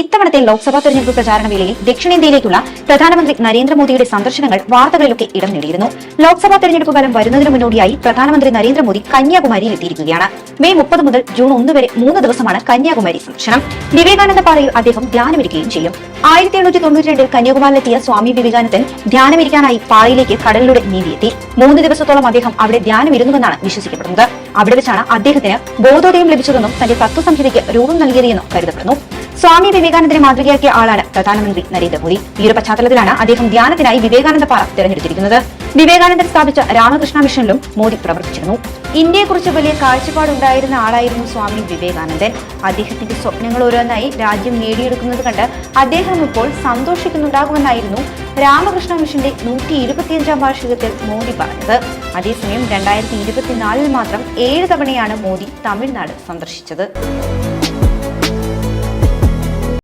ഇത്തവണത്തെ ലോക്സഭാ തെരഞ്ഞെടുപ്പ് പ്രചാരണ വേളയിൽ ദക്ഷിണേന്ത്യയിലേക്കുള്ള പ്രധാനമന്ത്രി നരേന്ദ്രമോദിയുടെ സന്ദർശനങ്ങൾ വാർത്തകളിലൊക്കെ ഇടം നേടിയിരുന്നു. ലോക്സഭാ തെരഞ്ഞെടുപ്പ് ഫലം വരുന്നതിന് മുന്നോടിയായി പ്രധാനമന്ത്രി നരേന്ദ്രമോദി കന്യാകുമാരിയിൽ എത്തിയിരിക്കുകയാണ്. മെയ് മുപ്പത് മുതൽ ജൂൺ ഒന്ന് വരെ മൂന്ന് ദിവസമാണ് കന്യാകുമാരി സന്ദർശനം. വിവേകാനന്ദ പാറയിൽ അദ്ദേഹം ധ്യാനമിരിക്കുകയും ചെയ്യും. ആയിരത്തി എണ്ണൂറ്റി തൊണ്ണൂറ്റി രണ്ടിൽ കന്യാകുമാരിയിലെത്തിയ സ്വാമി വിവേകാനന്ദൻ ധ്യാനമിരിക്കാനായി പാറയിലേക്ക് കടലിലൂടെ നീതിയെത്തി മൂന്ന് ദിവസത്തോളം അദ്ദേഹം അവിടെ ധ്യാനമിരുന്നുവെന്നാണ് വിശ്വസിക്കപ്പെടുന്നത്. അവിടെ വെച്ചാണ് അദ്ദേഹത്തിന് ബോധോദയം ലഭിച്ചതെന്നും തന്റെ തത്വസംഹിതയ്ക്ക് രൂപം നൽകിയതെന്നും കരുതപ്പെടുന്നു. സ്വാമി വിവേകാനന്ദനെ മാതൃകയാക്കിയ ആളാണ് പ്രധാനമന്ത്രി നരേന്ദ്രമോദി. ഈ ഒരു പശ്ചാത്തലത്തിലാണ് അദ്ദേഹം ധ്യാനത്തിനായി വിവേകാനന്ദ പാറ തിരഞ്ഞെടുത്തിരിക്കുന്നത്. വിവേകാനന്ദൻ സ്ഥാപിച്ച രാമകൃഷ്ണ മിഷനിലും മോദി പ്രവർത്തിച്ചിരുന്നു. ഇന്ത്യയെക്കുറിച്ച് വലിയ കാഴ്ചപ്പാടുണ്ടായിരുന്ന ആളായിരുന്നു സ്വാമി വിവേകാനന്ദൻ. അദ്ദേഹത്തിന്റെ സ്വപ്നങ്ങൾ ഓരോന്നായി രാജ്യം നേടിയെടുക്കുന്നത് കണ്ട് അദ്ദേഹം ഇപ്പോൾ സന്തോഷിക്കുന്നുണ്ടാകുമെന്നായിരുന്നു രാമകൃഷ്ണ മിഷന്റെ നൂറ്റി ഇരുപത്തിയഞ്ചാം വാർഷികത്തിൽ മോദി പറഞ്ഞത്. അതേസമയം രണ്ടായിരത്തി ഇരുപത്തിനാലിൽ മാത്രം ഏഴ് തവണയാണ് മോദി തമിഴ്നാട് സന്ദർശിച്ചത്.